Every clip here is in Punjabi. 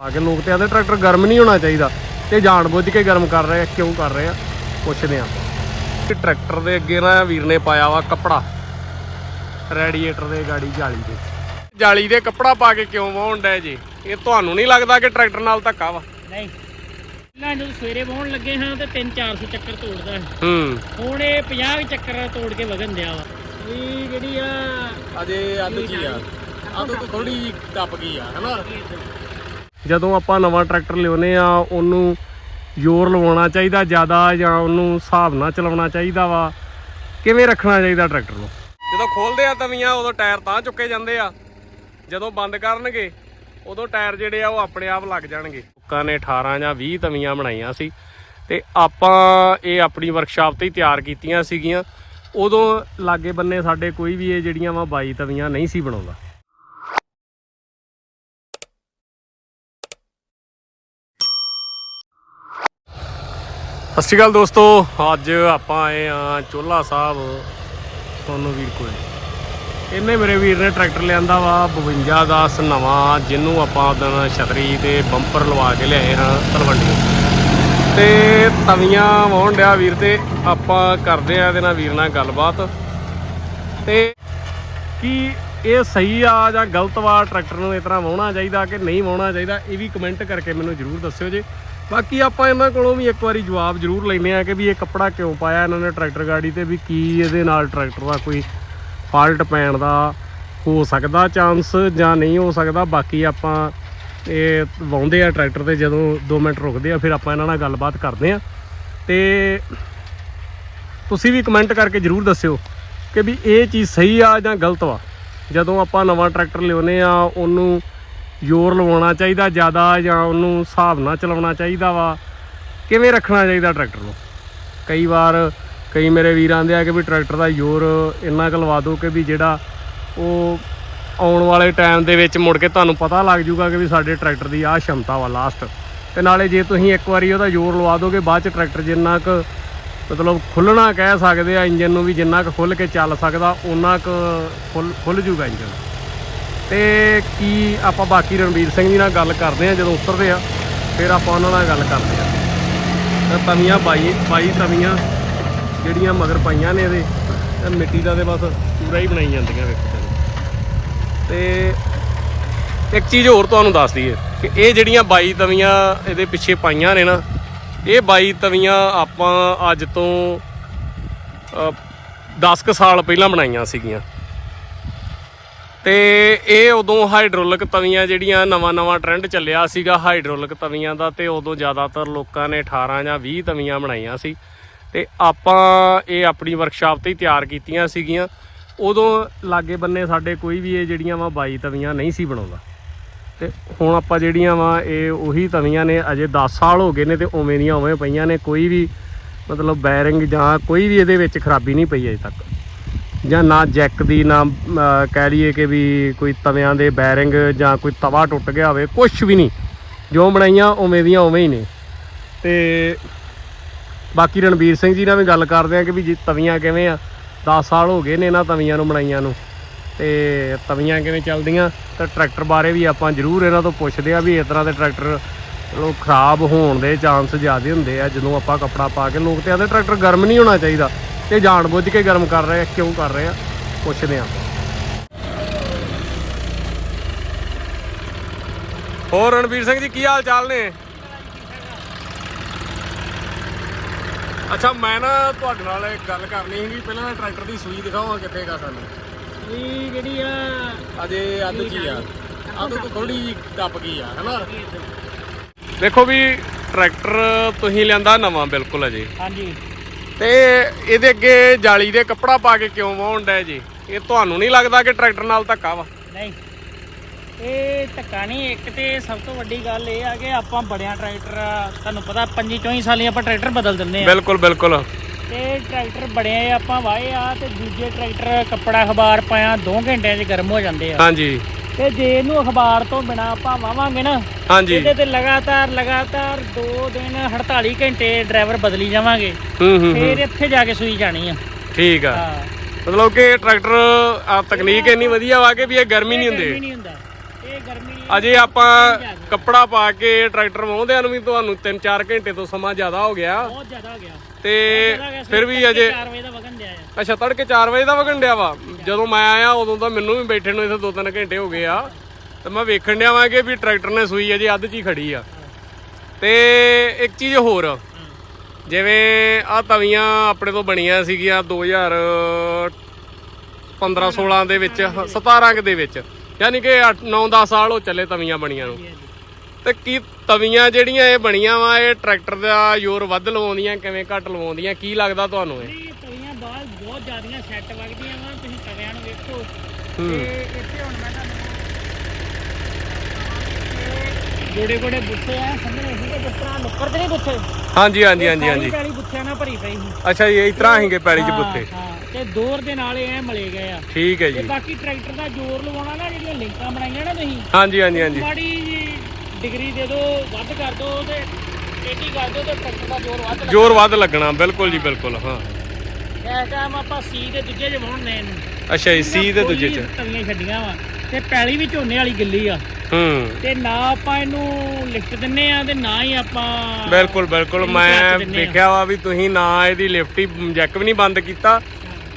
ਆ ਕੇ ਲੋਕ ਤੇ ਆਦੇ ਟਰੈਕਟਰ ਗਰਮ ਨਹੀਂ ਹੋਣਾ ਚਾਹੀਦਾ ਤੇ ਜਾਣ ਬੁੱਝ ਕੇ ਗਰਮ ਕਰ ਰਹੇ ਆ ਕਿਉਂ ਕਰ ਰਹੇ ਆ? ਪੁੱਛਦੇ ਆ। ਟਰੈਕਟਰ ਦੇ ਅੱਗੇ ਨਾ ਵੀਰ ਨੇ ਪਾਇਆ ਵਾ ਕੱਪੜਾ ਰੈਡੀਏਟਰ ਦੇ ਗਾੜੀ ਜਾਲੀ ਦੇ। ਜਾਲੀ ਦੇ ਕੱਪੜਾ ਪਾ ਕੇ ਕਿਉਂ ਵਾਹੁਣ ਡੈ ਜੀ? ਇਹ ਤੁਹਾਨੂੰ ਨਹੀਂ ਲੱਗਦਾ ਕਿ ਟਰੈਕਟਰ ਨਾਲ ਧੱਕਾ ਵਾ? ਨਹੀਂ। ਪਹਿਲਾਂ ਜਦੋਂ ਸਵੇਰੇ ਵਾਹੁਣ ਲੱਗੇ ਹਾਂ ਤੇ 3-400 ਚੱਕਰ ਤੋੜਦਾ ਸੀ। ਹੂੰ। ਹੁਣ ਇਹ 50 ਵੀ ਚੱਕਰ ਤੋੜ ਕੇ ਵਗਨ ਦਿਆ ਵਾ। ਇਹ ਜਿਹੜੀ ਆ ਅਜੇ ਅੱਧ ਜੀ ਆ? ਅੱਧ ਤੋਂ ਥੋੜੀ ਟੱਪ ਗਈ ਆ ਹਨਾ? ਜਦੋਂ ਆਪਾਂ ਨਵਾਂ ਟਰੈਕਟਰ ਲਿਆਉਨੇ ਆ ਉਹਨੂੰ ਜ਼ੋਰ ਲਵਾਉਣਾ ਚਾਹੀਦਾ ਜ਼ਿਆਦਾ ਜਾਂ ਉਹਨੂੰ ਹਿਸਾਬ ਨਾਲ ਚਲਾਉਣਾ ਚਾਹੀਦਾ ਵਾ। ਕਿਵੇਂ ਰੱਖਣਾ ਚਾਹੀਦਾ ਟਰੈਕਟਰ ਨੂੰ? ਜਦੋਂ ਖੋਲਦੇ ਆ ਤਵੀਆਂ, ਉਦੋਂ ਟਾਇਰ ਤਾਂ ਚੁੱਕੇ ਜਾਂਦੇ ਆ। ਜਦੋਂ ਬੰਦ ਕਰਨਗੇ, ਉਦੋਂ ਟਾਇਰ ਜਿਹੜੇ ਆ, ਉਹ ਆਪਣੇ ਆਪ ਲੱਗ ਜਾਣਗੇ। ਲੋਕਾਂ ਨੇ 18 ਜਾਂ 20 ਤਵੀਆਂ ਬਣਾਈਆਂ ਸੀ ਤੇ ਆਪਾਂ ਇਹ ਆਪਣੀ ਵਰਕਸ਼ਾਪ ਤੇ ਹੀ ਤਿਆਰ ਕੀਤੀਆਂ ਸੀਗੀਆਂ। ਉਦੋਂ ਲਾਗੇ ਬੰਨੇ ਸਾਡੇ ਕੋਈ ਵੀ ਇਹ ਜਿਹੜੀਆਂ ਵਾ 22 ਤਵੀਆਂ ਨਹੀਂ ਸੀ ਬਣਾਉਂਦਾ। ਸਤਿ ਸ਼੍ਰੀ ਅਕਾਲ ਦੋਸਤੋ, ਅੱਜ ਆਪਾਂ ਆਏ ਆ ਚੋਲਾ ਸਾਹਿਬ। ਸੋਨੂ ਵੀਰ ਕੋਲ। ਇਹਨੇ ਮੇਰੇ ਵੀਰ ਨੇ ਟਰੈਕਟਰ ਲਿਆਂਦਾ ਵਾ 52 10 ਨਵਾਂ, ਜਿਹਨੂੰ ਆਪਾਂ ਉਦੋਂ ਛਤਰੀ ਤੇ ਬੰਪਰ ਲਵਾ ਕੇ ਲਿਆਏ ਹਾਂ ਤਲਵੰਡੀ ਤੇ। ਤਵੀਆਂ ਵਾਹੁਣ ਡਿਆ ਵੀਰ ਤੇ, ਆਪਾਂ ਕਰਦੇ ਆ ਇਹਦੇ ਨਾਲ ਵੀਰ ਨਾਲ ਗੱਲਬਾਤ। ਤੇ ਕੀ ਇਹ ਸਹੀ ਆ ਜਾਂ ਗਲਤ ਵਾ, ਟਰੈਕਟਰ ਨੂੰ ਇਸ ਤਰ੍ਹਾਂ ਵਾਹੁਣਾ ਚਾਹੀਦਾ ਕਿ ਨਹੀਂ ਵਾਹੁਣਾ ਚਾਹੀਦਾ, ਇਹ ਵੀ ਕਮੈਂਟ ਕਰਕੇ ਮੈਨੂੰ ਜਰੂਰ ਦੱਸਿਓ ਜੇ। ਬਾਕੀ ਆਪਾਂ ਇਹਨਾਂ ਕੋਲੋਂ ਵੀ ਇੱਕ ਵਾਰੀ ਜਵਾਬ ਜਰੂਰ ਲੈਨੇ ਆ ਕਿ ਵੀ ਇਹ ਕੱਪੜਾ ਕਿਉਂ ਪਾਇਆ ਇਹਨਾਂ ਨੇ ਟਰੈਕਟਰ ਗਾੜੀ ਤੇ, ਵੀ ਕੀ ਇਹਦੇ ਨਾਲ ਟਰੈਕਟਰ ਦਾ ਕੋਈ ਫਾਲਟ ਪੈਣ ਦਾ ਹੋ ਸਕਦਾ ਚਾਂਸ ਜਾਂ ਨਹੀਂ ਹੋ ਸਕਦਾ। ਬਾਕੀ ਆਪਾਂ ਇਹ ਵਾਉਂਦੇ ਆ ਟਰੈਕਟਰ ਤੇ ਜਦੋਂ 2 ਮਿੰਟ ਰੁਕਦੇ ਆ, ਫਿਰ ਆਪਾਂ ਇਹਨਾਂ ਨਾਲ ਗੱਲਬਾਤ ਕਰਦੇ ਆ ਤੇ ਤੁਸੀਂ ਵੀ ਕਮੈਂਟ ਕਰਕੇ ਜਰੂਰ ਦੱਸਿਓ ਕਿ ਵੀ ਇਹ ਚੀਜ਼ ਸਹੀ ਆ ਜਾਂ ਗਲਤ ਵਾ। ਜਦੋਂ ਆਪਾਂ ਨਵਾਂ ਟਰੈਕਟਰ ਲਿਆਉਨੇ ਆ ਉਹਨੂੰ ਜ਼ੋਰ ਲਵਾਉਣਾ ਚਾਹੀਦਾ ਜ਼ਿਆਦਾ ਜਾਂ ਉਹਨੂੰ ਹਿਸਾਬ ਨਾਲ ਚਲਾਉਣਾ ਚਾਹੀਦਾ ਵਾ? ਕਿਵੇਂ ਰੱਖਣਾ ਚਾਹੀਦਾ ਟਰੈਕਟਰ ਨੂੰ? ਕਈ ਵਾਰ ਕਈ ਮੇਰੇ ਵੀਰ ਆਂਦੇ ਆ ਕਿ ਵੀ ਟਰੈਕਟਰ ਦਾ ਜ਼ੋਰ ਇੰਨਾ ਕੁ ਲਵਾ ਦਿਓ ਕਿ ਵੀ ਜਿਹੜਾ ਉਹ ਆਉਣ ਵਾਲੇ ਟਾਈਮ ਦੇ ਵਿੱਚ ਮੁੜ ਕੇ ਤੁਹਾਨੂੰ ਪਤਾ ਲੱਗ ਜਾਊਗਾ ਕਿ ਵੀ ਸਾਡੇ ਟਰੈਕਟਰ ਦੀ ਆਹ ਸ਼ਮਤਾ ਵਾ ਲਾਸਟ ਤੇ ਨਾਲੇ ਜੇ ਤੁਸੀਂ ਇੱਕ ਵਾਰੀ ਉਹਦਾ ਜ਼ੋਰ ਲਵਾ ਦੋਗੇ ਬਾਅਦ ਚ ਟਰੈਕਟਰ ਜਿੰਨਾ ਕੁ ਮਤਲਬ ਖੁੱਲਣਾ ਕਹਿ ਸਕਦੇ ਆ, ਇੰਜਨ ਨੂੰ ਵੀ ਜਿੰਨਾ ਕੁ ਖੁੱਲ ਕੇ ਚੱਲ ਸਕਦਾ ਉਹਨਾਂ ਕੁ ਖੁੱਲ ਖੁੱਲ ਜੂਗਾ ਇੰਜਨ। ਤੇ ਕੀ ਆਪਾਂ ਬਾਕੀ ਰਣਵੀਰ ਸਿੰਘ ਜੀ ਨਾਲ ਗੱਲ ਕਰਦੇ ਆ ਜਦੋਂ ਉਤਰਦੇ ਆ ਫਿਰ ਆਪਾਂ ਉਹਨਾਂ ਨਾਲ ਗੱਲ ਕਰਦੇ ਆ ਤਵੀਆਂ ਬਾਈ ਬਾਈ ਤਵੀਆਂ ਜਿਹੜੀਆਂ ਮਗਰ ਪਾਈਆਂ ਨੇ ਇਹਦੇ, ਤੇ ਮਿੱਟੀ ਦਾ ਤੇ ਬਸ ਪੂਰਾ ਹੀ ਬਣਾਈ ਜਾਂਦੀਆਂ ਵੇਖੋ ਤੁਸੀਂ। ਤੇ ਇੱਕ ਚੀਜ਼ ਹੋਰ ਤੁਹਾਨੂੰ ਦੱਸ ਦਈਏ ਕਿ ਇਹ ਜਿਹੜੀਆਂ 22 ਤਵੀਆਂ ਇਹਦੇ ਪਿੱਛੇ ਪਾਈਆਂ ਨੇ ਨਾ, ਇਹ 22 ਤਵੀਆਂ ਆਪਾਂ ਅੱਜ ਤੋਂ 10 ਕੁ ਸਾਲ ਪਹਿਲਾਂ ਬਣਾਈਆਂ ਸੀਗੀਆਂ ਤੇ ਇਹ ਉਦੋਂ ਹਾਈਡ੍ਰੋਲਿਕ ਤਵੀਆਂ ਜਿਹੜੀਆਂ ਨਵਾਂ ਨਵਾਂ ਟ੍ਰੈਂਡ ਚੱਲਿਆ ਸੀਗਾ, ਹਾਈਡ੍ਰੋਲਿਕ ਤਵੀਆਂ ਦਾ ਤੇ ਉਦੋਂ ਜ਼ਿਆਦਾਤਰ ਲੋਕਾਂ ਨੇ 18 ਜਾਂ 20 ਤਵੀਆਂ ਬਣਾਈਆਂ ਸੀ। ਤੇ ਆਪਾਂ ਇਹ ਆਪਣੀ ਵਰਕਸ਼ਾਪ ਤੇ ਹੀ ਤਿਆਰ ਕੀਤੀਆਂ ਸੀਗੀਆਂ। ਉਦੋਂ ਲਾਗੇ ਬੰਨੇ ਸਾਡੇ ਕੋਈ ਵੀ ਇਹ ਜਿਹੜੀਆਂ ਵਾ 22 ਤਵੀਆਂ ਨਹੀਂ ਸੀ ਬਣਾਉਂਦਾ। ਤੇ ਹੁਣ ਆਪਾਂ ਜਿਹੜੀਆਂ ਵਾ ਇਹ ਉਹੀ ਤਵੀਆਂ ਨੇ, ਅਜੇ 10 ਸਾਲ ਹੋ ਗਏ ਨੇ ਤੇ ਉਵੇਂ ਦੀਆਂ ਉਵੇਂ ਪਈਆਂ ਨੇ, ਕੋਈ ਵੀ ਮਤਲਬ ਬੈਰਿੰਗ ਜਾਂ ਕੋਈ ਵੀ ਇਹਦੇ ਵਿੱਚ ਖਰਾਬੀ ਨਹੀਂ ਪਈ ਅਜੇ ਤੱਕ। ਜਾਂ ਨਾ ਜੈਕ ਦੀ, ਨਾ ਕਹਿ ਲਈਏ ਕਿ ਵੀ ਕੋਈ ਤਵਿਆਂ ਦੇ ਬੈਰਿੰਗ ਜਾਂ ਕੋਈ ਤਵਾ ਟੁੱਟ ਗਿਆ ਹੋਵੇ ਕੁਝ ਵੀ ਨਹੀਂ। ਜੋ ਬਣਾਈਆਂ, ਉਵੇਂ ਦੀਆਂ ਉਵੇਂ ਹੀ ਨੇ। ਤੇ ਬਾਕੀ ਰਣਵੀਰ ਸਿੰਘ ਜੀ ਨਾਲ ਵੀ ਗੱਲ ਕਰਦੇ ਆ ਕਿ ਵੀ ਜੀ ਤਵੀਆਂ ਕਿਵੇਂ ਆ? 10 ਸਾਲ ਹੋ ਗਏ ਨੇ ਇਹਨਾਂ ਤਵੀਆਂ ਨੂੰ ਬਣਾਈਆਂ ਨੂੰ। ਤੇ ਤਵੀਆਂ ਕਿਵੇਂ ਚੱਲਦੀਆਂ? ਤਾਂ ਟਰੈਕਟਰ ਬਾਰੇ ਵੀ ਆਪਾਂ ਜ਼ਰੂਰ ਇਹਨਾਂ ਤੋਂ ਪੁੱਛਦੇ ਆ ਵੀ ਇਸ ਤਰ੍ਹਾਂ ਦੇ ਟਰੈਕਟਰ ਚਲੋ ਖਰਾਬ ਹੋਣ ਦੇ ਚਾਂਸ ਜ਼ਿਆਦੇ ਹੁੰਦੇ ਆ, ਜਦੋਂ ਆਪਾਂ ਕੱਪੜਾ ਪਾ ਕੇ, ਲੋਕ ਤੇ ਆਦੇ ਟਰੈਕਟਰ ਗਰਮ ਨਹੀਂ ਹੋਣਾ ਚਾਹੀਦਾ। ਤੇ ਜਾਣ ਬੁੱਝ ਕੇ ਗਰਮ ਕਰ ਰਹੇ ਆ ਕਿਉਂ ਕਰ ਰਹੇ ਆ? ਪੁੱਛਦੇ ਆ। ਹੋਰ ਰਣਵੀਰ ਸਿੰਘ ਜੀ ਕੀ ਹਾਲ ਚਾਲ ਨੇ? ਅੱਛਾ ਮੈਂ ਨਾ ਤੁਹਾਡੇ ਨਾਲ ਇੱਕ ਗੱਲ ਕਰਨੀ ਸੀ ਪਹਿਲਾਂ ਟਰੈਕਟਰ ਦੀ ਸੂਈ ਦਿਖਾਓ ਕਿੱਥੇਗਾ ਸਾਨੂੰ। ਇਹ ਜਿਹੜੀ ਆ ਅਜੇ ਅੱਧ ਜੀ ਆ ਅੱਧ ਤੋਂ ਥੋੜੀ ਟੱਪ ਗਈ ਆ ਹਨਾ? ਦੇਖੋ ਵੀ ਟਰੈਕਟਰ ਤੁਸੀਂ ਲਿਆਂਦਾ ਨਵਾਂ ਬਿਲਕੁਲ ਅਜੇ। ਹਾਂਜੀ। ਤੇ ਇਹਦੇ ਅੱਗੇ ਜਾਲੀ ਦੇ ਕੱਪੜਾ ਪਾ ਕੇ ਕਿਉਂ ਵਾਹੁਣ ਡੈ ਜੀ? ਇਹ ਤੁਹਾਨੂੰ ਨਹੀਂ ਲੱਗਦਾ ਕਿ ਟਰੈਕਟਰ ਨਾਲ ਧੱਕਾ ਵਾ? ਨਹੀਂ। ਇਹ ਧੱਕਾ ਨਹੀਂ ਇੱਕ ਤੇ ਸਭ ਤੋਂ ਵੱਡੀ ਗੱਲ ਇਹ ਆ ਕਿ ਆਪਾਂ ਬੜਿਆਂ ਟਰੈਕਟਰ ਤੁਹਾਨੂੰ ਪਤਾ 25 24 ਸਾਲੀ ਆਪਾਂ ਟਰੈਕਟਰ ਬਦਲ ਦਿੰਦੇ ਆ। ਬਿਲਕੁਲ ਬਿਲਕੁਲ। ਤੇ ਟਰੈਕਟਰ ਬੜੇ ਆਪਾਂ ਵਾਏ ਆ ਤੇ ਦੂਜੇ ਟਰੈਕਟਰ ਕੱਪੜਾ ਅਖਬਾਰ ਪਾਇਆ 2 ਘੰਟਿਆਂ 'ਚ ਗਰਮ ਹੋ ਜਾਂਦੇ ਆ। ਹਾਂਜੀ। ਤੇ ਜੇ ਇਹਨੂੰ ਅਖਬਾਰ ਤੋਂ ਬਿਨਾ ਆਪਾਂ ਵਾਵਾਂਗੇ ਨਾ ਹਾਂਜੀ। ਇਹਦੇ ਤੇ ਲਗਾਤਾਰ ਲਗਾਤਾਰ 2 ਦਿਨ 48 ਘੰਟੇ ਡਰਾਈਵਰ ਬਦਲੀ ਜਾਵਾਂਗੇ। ਹੂੰ ਹੂੰ ਫੇਰ ਇੱਥੇ ਜਾ ਕੇ ਸੂਈ ਜਾਣੀ ਆ। ਠੀਕ ਆ। ਹਾਂ। ਮਤਲਬ ਕਿ ਟਰੈਕਟਰ ਆ ਤਕਨੀਕ ਇੰਨੀ ਵਧੀਆ ਵਾ ਕਿ ਵੀ ਇਹ ਗਰਮੀ ਨਹੀਂ ਗਰਮੀ ਹੁੰਦੇ ਨਹੀਂ ਹੁੰਦਾ। ਇਹ ਗਰਮੀ ਨਹੀਂ ਅਜੇ ਆਪਾਂ ਕੱਪੜਾ ਪਾ ਕੇ ਟਰੈਕਟਰ ਵਾਹੁੰਦਿਆਂ ਨੂੰ ਵੀ ਤੁਹਾਨੂੰ 3-4 ਘੰਟੇ ਤੋਂ ਸਮਾਂ ਜ਼ਿਆਦਾ ਹੋ ਗਿਆ। ਬਹੁਤ ਜ਼ਿਆਦਾ ਹੋ ਗਿਆ। ਤੇ ਫਿਰ ਵੀ ਅਜੇ 4 ਵਜੇ ਦਾ ਵਗਨ ਦਿਆ ਆ। ਅੱਛਾ ਤੜਕੇ 4 ਵਜੇ ਦਾ ਵਗਣ ਡਿਆ ਵਾ। ਜਦੋਂ ਮੈਂ ਆਇਆ ਉਦੋਂ ਤਾਂ ਮੈਨੂੰ ਵੀ ਬੈਠੇ ਨੂੰ ਇੱਥੇ 2-3 ਘੰਟੇ ਹੋ ਗਏ ਆ। ਤੇ ਮੈਂ ਵੇਖਣ ਡਿਆ ਵਾਂ ਕਿ ਵੀ ਟਰੈਕਟਰ ਨੇ ਸੂਈ ਅਜੇ ਅੱਧ 'ਚ ਹੀ ਖੜੀ ਆ। ਤੇ ਇੱਕ ਚੀਜ਼ ਹੋਰ ਜਿਵੇਂ ਆ ਤਵੀਆਂ ਆਪਣੇ ਤੋਂ ਬਣੀਆਂ ਸੀਗੀਆਂ 2015 16 ਦੇ ਵਿੱਚ 17 ਕੁ ਦੇ ਵਿੱਚ। ਯਾਨੀ ਕਿ 9-10 ਸਾਲ ਹੋ ਚੱਲੇ ਤਵੀਆਂ ਬਣੀਆਂ ਨੂੰ। ਤੇ ਕੀ ਤਵੀਆਂ ਜਿਹੜੀਆਂ ਇਹ ਬਣੀਆਂ ਵਾ ਇਹ ਟਰੈਕਟਰ ਦਾ ਜ਼ੋਰ ਵੱਧ ਲਵਾਉਂਦੀਆਂ ਕਿਵੇਂ ਘੱਟ ਲਵਾਉਂਦੀਆਂ ਕੀ ਲੱਗਦਾ ਤੁਹਾਨੂੰ ਇਹ? ਇਹ ਤਵੀਆਂ ਬਾਅਦ ਬਹੁਤ ਜ਼ਿਆਦੀਆਂ ਸੈੱਟ ਵਗਦੀਆਂ ਵਾ ਤੁਸੀਂ ਤਵਿਆਂ ਨੂੰ ਵੇਖੋ ਤੇ ਇੱਥੇ ਹੁਣ ਮੈਂ ਤੁਹਾਨੂੰ ਗੋੜੇ ਗੋੜੇ ਬੁੱਥੇ ਆ ਸਾਹਮਣੇ ਸੀ ਤੇ ਜਿਸ ਤਰ੍ਹਾਂ ਨੁੱਕਰ ਤੇ ਨਹੀਂ ਬੁੱਥੇ ਹਾਂਜੀ ਹਾਂਜੀ ਹਾਂਜੀ ਹਾਂਜੀ। ਪੈਲੀ ਬੁੱਥਿਆਂ ਨਾਲ ਭਰੀ ਪਈ ਸੀ। ਅੱਛਾ ਜੀ ਇਸ ਤਰ੍ਹਾਂ ਹੀਗੇ ਪੈਲੀ 'ਚ ਬੁੱਤੇ ਤੇ ਦੌਰ ਦੇ ਨਾਲ ਐਂ ਮਲੇ ਗਏ ਆ। ਠੀਕ ਹੈ ਤੇ ਜੀ ਬਾਕੀ ਟਰੈਕਟਰ ਦਾ ਜ਼ੋਰ ਲਵਾਉਣਾ ਨਾ ਜਿਹੜੀਆਂ ਲਿੰਕਾਂ ਬਣਾਈਆਂ ਨਾ ਤੁਸੀਂ। ਹਾਂਜੀ ਹਾਂਜੀ ਹਾਂਜੀ। ਮਾੜੀ ਜੀ ਡਿਗਰੀ ਦੇ ਦਿਓ ਵੱਧ ਕਰ ਦਿਓ ਤੇ ਟੇਢੀ ਕਰ ਦਿਓ ਤੇ ਟਰੈਕਟਰ ਦਾ ਜ਼ੋਰ ਵੱਧ ਜ਼ੋਰ ਵੱਧ ਲੱਗਣਾ ਬਿਲਕੁਲ ਜੀ ਬਿਲਕੁਲ ਹਾਂ। ਇਸ ਟਾਈਮ ਆਪਾਂ ਸੀ ਦੇ ਦੂਜੇ ਜਵਾਉਣ ਨੇ। ਇਹਨੂੰ ਅੱਛਾ ਜੀ ਸੀ ਦੇ ਦੂਜੇ 'ਚ। ਤਵੀਆਂ ਛੱਡੀਆਂ ਵਾ। ਤੇ ਪੈਲੀ ਵੀ ਝੋਨੇ ਵਾਲੀ ਗਿੱਲੀ ਆ। ਹੂੰ। ਤੇ ਨਾ ਆਪਾਂ ਇਹਨੂੰ ਲਿਫਟ ਦਿੰਨੇ ਆ ਤੇ ਨਾ ਹੀ ਆਪਾਂ ਬਿਲਕੁਲ ਬਿਲਕੁਲ। ਮੈਂ। ਵੇਖਿਆ ਵਾ ਵੀ ਤੁਸੀਂ ਨਾ ਇਹਦੀ ਲਿਫਟ ਹੀ ਜੈਕ ਵੀ ਨਹੀਂ ਬੰਦ ਕੀਤਾ।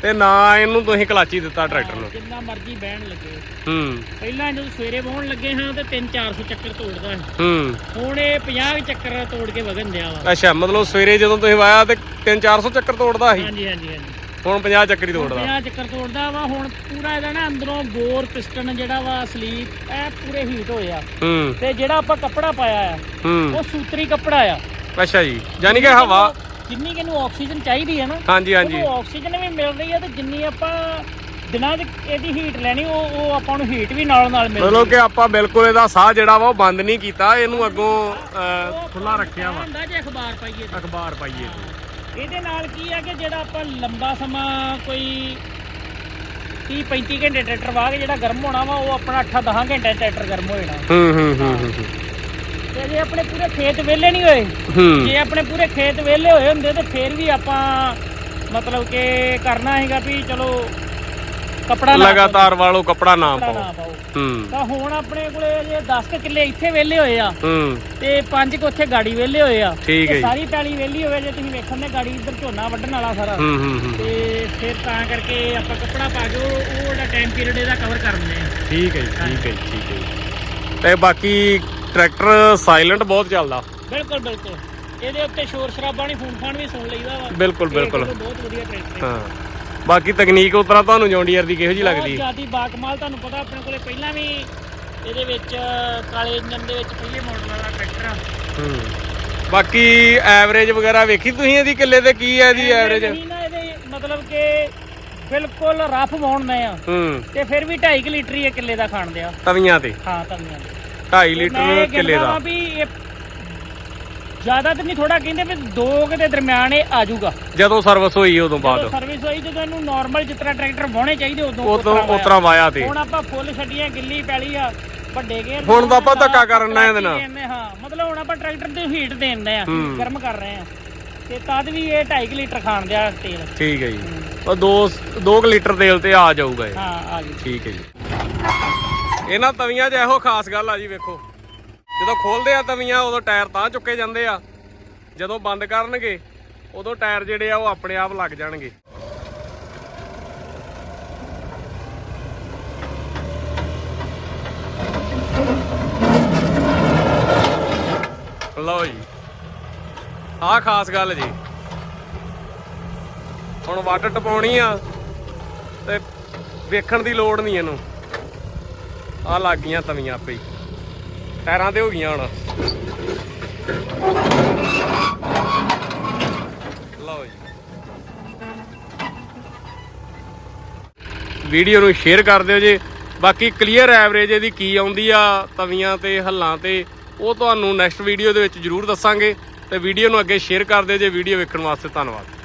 ਤੇ ਨਾ ਇਹਨੂੰ ਤੁਸੀਂ ਕਲਾਚੀ ਦਿੱਤਾ ਟਰੈਕਟਰ ਨੂੰ। ਜਿੰਨਾ ਮਰਜ਼ੀ ਬਹਿਣ ਲੱਗੇ। ਹੂੰ। ਪਹਿਲਾਂ ਜਦੋਂ ਸਵੇਰੇ ਵਾਹੁਣ ਲੱਗੇ ਹਾਂ ਤੇ 3-400 ਚੱਕਰ ਤੋੜਦਾ। ਹੂੰ। ਹੁਣ ਇਹ 50 ਚੱਕਰ ਤੋੜ ਕੇ ਵਗਨ ਦਿਆ ਵਾ। ਅੱਛਾ ਮਤਲਬ ਸਵੇਰੇ ਜਦੋਂ ਤੁਸੀਂ ਵਾਇਆ ਤੇ 3-400 ਚੱਕਰ ਤੋੜਦਾ ਸੀ? ਹਾਂਜੀ ਹਾਂਜੀ ਹਾਂਜੀ। ਹੁਣ 50 ਚੱਕਰ ਹੀ ਤੋੜਦਾ। 50 ਚੱਕਰ ਤੋੜਦਾ ਵਾ ਹੁਣ ਪੂਰਾ ਇਹਦਾ ਨਾ ਅੰਦਰੋਂ ਬੋਰ ਪਿਸਟਨ ਜਿਹੜਾ ਵਾ ਸਲੀਪ ਇਹ ਪੂਰੇ ਹੀਟ ਹੋਏ ਆ। ਹੂੰ। ਤੇ ਜਿਹੜਾ ਆਪਾਂ ਕੱਪੜਾ ਪਾਇਆ ਆ ਹੂੰ। ਉਹ ਸੂਤਰੀ ਕੱਪੜਾ ਆ। ਅੱਛਾ ਜੀ ਯਾਨੀ ਕਿ ਹਵਾ ਜਿੰਨੀ ਕਿ ਇਹਨੂੰ ਆਕਸੀਜਨ ਚਾਹੀਦੀ ਹੈ ਨਾ ਹਾਂਜੀ ਹਾਂਜੀ। ਉਹਨੂੰ ਆਕਸੀਜਨ ਵੀ ਮਿਲ ਰਹੀ ਹੈ ਤੇ ਜਿੰਨੀ ਆਪਾਂ ਦਿਨਾਂ ਇਹਦੀ ਹੀਟ ਲੈਣੀ ਉਹ ਉਹ ਆਪਾਂ ਨੂੰ ਹੀਟ ਵੀ ਨਾਲ ਨਾਲ ਮਿਲ ਮਤਲਬ ਕਿ ਆਪਾਂ ਬਿਲਕੁਲ ਇਹਦਾ ਸਾਹ ਜਿਹੜਾ ਵਾ ਉਹ ਬੰਦ ਨਹੀਂ ਕੀਤਾ ਇਹਨੂੰ ਅੱਗੋਂ ਅਹ, ਖੁੱਲਾ ਰੱਖਿਆ ਵਾ। ਹੁੰਦਾ ਜੇ ਅਖਬਾਰ ਪਾਈਏ ਤੇ। ਅਖਬਾਰ ਪਾਈਏ ਇਹਦੇ ਨਾਲ ਕੀ ਆ ਕਿ ਜਿਹੜਾ ਆਪਾਂ ਲੰਬਾ ਸਮਾਂ ਕੋਈ 30 35 ਘੰਟੇ ਟਰੈਕਟਰ ਵਾਹ ਕੇ ਜਿਹੜਾ ਗਰਮ ਹੋਣਾ ਵਾ ਉਹ ਆਪਣਾ 8 10 ਘੰਟੇ ਟਰੈਕਟਰ ਗਰਮ ਹੋ ਜਾਣਾ। ਹੂੰ ਹੂੰ ਹੂੰ ਹੂੰ, ਹੂੰ। ਤੇ ਜੇ ਆਪਣੇ ਪੂਰੇ ਖੇਤ ਵਿਹਲੇ ਨਹੀਂ ਹੋਏ। ਹੂੰ। ਜੇ ਆਪਣੇ ਪੂਰੇ ਖੇਤ ਵਿਹਲੇ ਹੋਏ ਹੁੰਦੇ ਤੇ ਫੇਰ ਵੀ ਆਪਾਂ ਮਤਲਬ ਕਿ ਕਰਨਾ ਹੈਗਾ ਵੀ ਚਲੋ ਕਪੜਾ ਨਾ ਲਗਾਤਾਰ ਵਾਲੋ ਕਪੜਾ ਨਾ ਪਾਓ। ਹੂੰ। ਤਾਂ ਹੁਣ ਆਪਣੇ ਕੋਲੇ ਜੇ 10 ਕਿੱਲੇ ਇੱਥੇ ਵਿਹਲੇ ਹੋਏ ਆ। ਹੂੰ। ਤੇ 5 ਕੁ ਉੱਥੇ ਗਾੜੀ ਵਿਹਲੇ ਹੋਏ ਆ। ਠੀਕ ਹੈ ਤੇ ਜੀ। ਸਾਰੀ ਪੈਲੀ ਵਿਹਲੀ ਹੋਵੇ ਜੇ ਤੁਸੀਂ ਵੇਖਣ ਦੇ ਗਾੜੀ ਇੱਧਰ ਝੋਨਾ ਵੱਢਣ ਵਾਲਾ ਸਾਰਾ। ਹੂੰ ਹੂੰ ਹੂੰ। ਤੇ ਫਿਰ ਤਾਂ ਕਰਕੇ ਆਪਾਂ ਕੱਪੜਾ ਪਾ ਕੇ ਉਹ ਉਹ ਜਿਹੜਾ ਟਾਈਮ ਪੀਰੀਅਡ ਇਹਦਾ ਕਵਰ ਕਰ ਦਿੰਦੇ ਆ। ਠੀਕ ਹੈ ਜੀ ਠੀਕ ਹੈ ਜੀ ਠੀਕ ਹੈ ਜੀ। ਤੇ ਬਾਕੀ ਟਰੈਕਟਰ ਸਾਇਲੈਂਟ ਬਹੁਤ ਚੱਲਦਾ। ਬਿਲਕੁਲ ਬਿਲਕੁਲ। ਇਹਦੇ ਉੱਤੇ ਸ਼ੋਰ ਸ਼ਰਾਬਾ ਨਹੀਂ ਫੋਨ ਫਾਨ ਵੀ ਸੁਣ ਲਈਦਾ ਵਾ। ਬਿਲਕੁਲ ਤੇ ਬਿਲਕੁਲ। ਬਹੁਤ ਵਧੀਆ ਟਰੈਕਟਰ ਹੈ। ਹਾਂ। ਬਾਕੀ ਤਕਨੀਕ ਉਤਰਾ ਤੁਹਾਨੂੰ ਜੌਂਡੀਅਰ ਦੀ ਕਿਹੋ ਜੀ ਲੱਗਦੀ? ਹੈ ਜਿਆਦੀ ਬਾਕਮਾਲ ਤੁਹਾਨੂੰ ਪਤਾ ਆਪਣੇ ਕੋਲੇ ਪਹਿਲਾਂ ਵੀ ਇਹਦੇ ਵਿੱਚ ਕਾਲੇ ਇੰਜਨ ਦੇ ਵਿੱਚ ਪਹਿਲੇ ਮਾਡਲ ਵਾਲਾ ਟਰੈਕਟਰ ਆ। ਹੂੰ। ਬਾਕੀ ਐਵਰੇਜ ਵਗੈਰਾ ਵੇਖੀ ਤੁਸੀਂ ਇਹਦੀ ਕਿੱਲੇ ਤੇ ਕੀ ਹੈ ਇਹਦੀ ਐਵਰੇਜ ਨਾ ਮਤਲਬ ਕਿ ਬਿਲਕੁਲ ਰਫ ਵਾਉਣਦੇ ਆ। ਹੂੰ। ਤੇ ਫਿਰ ਵੀ 2.5 ਲੀਟਰ ਹੀ ਕਿੱਲੇ ਦਾ ਖਾਣ ਦਿਆ। ਤਵੀਆਂ ਤੇ। ਹਾਂ ਤਵੀਆਂ ਦੇ 2.5 ਮੈਂ ਲੀਟਰ ਕਿੱਲੇ ਦਾ। ਵਾਂ ਇਹ ਜ਼ਿਆਦਾ ਤਾਂ ਨਹੀਂ ਥੋੜਾ ਕਹਿੰਦੇ ਵੀ ਦੋ ਕੁ ਦੇ ਦਰਮਿਆਨ ਇਹ ਆ ਜਾਊਗਾ। ਜਦੋਂ ਸਰਵਿਸ ਹੋਈ ਉਦੋਂ ਬਾਅਦ। ਸਰਵਿਸ ਹੋਈ ਜਦੋਂ ਇਹਨੂੰ ਨਾਰਮਲ ਤਰ੍ਹਾਂ ਟਰੈਕਟਰ ਵਾਉਣੇ ਚਾਹੀਦੇ ਉਦੋਂ ਉਦੋਂ ਉਤਰਾਂ ਵਾਇਆ ਤੇ। ਹੁਣ ਆਪਾਂ ਫੁੱਲ ਛੱਡੀਆਂ ਗਿੱਲੀ ਪੈਲੀ ਆ ਵੱਡੇ ਗੇਅਰ ਹੁਣ ਤਾਂ ਆਪਾਂ ਧੱਕਾ ਕਰਨ ਇਹਦੇ ਨਾਲ। ਹਾਂ। ਮਤਲਬ ਹੁਣ ਆਪਾਂ ਟਰੈਕਟਰ ਤੇ ਹੀਟ ਦੇਣ ਆ। ਗਰਮ ਕਰ ਰਹੇ ਆ। ਤੇ ਤਦ ਵੀ ਇਹ 2.5 ਲੀਟਰ ਖਾਣ ਦਿਆ ਤੇਲ। ਠੀਕ ਹੈ ਜੀ। ਉਹ 2 2 ਲੀਟਰ ਤੇਲ ਤੇ ਆ ਜਾਊਗਾ ਇਹ। ਹਾਂ ਆ ਗਈ ਠੀਕ ਹੈ ਜੀ। ਇਹਨਾਂ ਤਵੀਆਂ 'ਚ ਇਹੋ ਖਾਸ ਗੱਲ ਆ ਜੀ, ਵੇਖੋ। ਜਦੋਂ ਖੋਲਦੇ ਆ ਤਵੀਆਂ, ਉਦੋਂ ਟਾਇਰ ਤਾਂ ਚੁੱਕੇ ਜਾਂਦੇ ਆ। ਜਦੋਂ ਬੰਦ ਕਰਨਗੇ, ਉਦੋਂ ਟਾਇਰ ਜਿਹੜੇ ਆ, ਉਹ ਆਪਣੇ ਆਪ ਲੱਗ ਜਾਣਗੇ। ਲਓ ਜੀ। ਆਹ ਖਾਸ ਗੱਲ ਜੀ। ਹੁਣ ਵੱਟ ਟਪਾਉਣੀ ਆ, ਤੇ ਵੇਖਣ ਦੀ ਲੋੜ ਨਹੀਂ ਇਹਨੂੰ। ਆ ਲੱਗ ਗਈਆਂ ਤਵੀਆਂ ਆਪੇ ਹੀ। ਟਾਇਰਾਂ ਤੇ ਹੋ ਗਈਆਂ ਹੁਣ। ਲਓ ਜੀ। ਵੀਡੀਓ ਨੂੰ ਸ਼ੇਅਰ ਕਰ ਦਿਓ ਜੇ। ਬਾਕੀ ਕਲੀਅਰ ਐਵਰੇਜ ਇਹਦੀ ਕੀ ਆਉਂਦੀ ਆ, ਤਵੀਆਂ ਤੇ, ਹੱਲਾਂ ਤੇ, ਉਹ ਤੁਹਾਨੂੰ ਨੈਕਸਟ ਵੀਡੀਓ ਦੇ ਵਿੱਚ ਜਰੂਰ ਦੱਸਾਂਗੇ। ਤੇ ਵੀਡੀਓ ਨੂੰ ਅੱਗੇ ਸ਼ੇਅਰ ਕਰ ਦਿਓ ਜੇ ਵੀਡੀਓ ਵੇਖਣ ਵਾਸਤੇ। ਧੰਨਵਾਦ।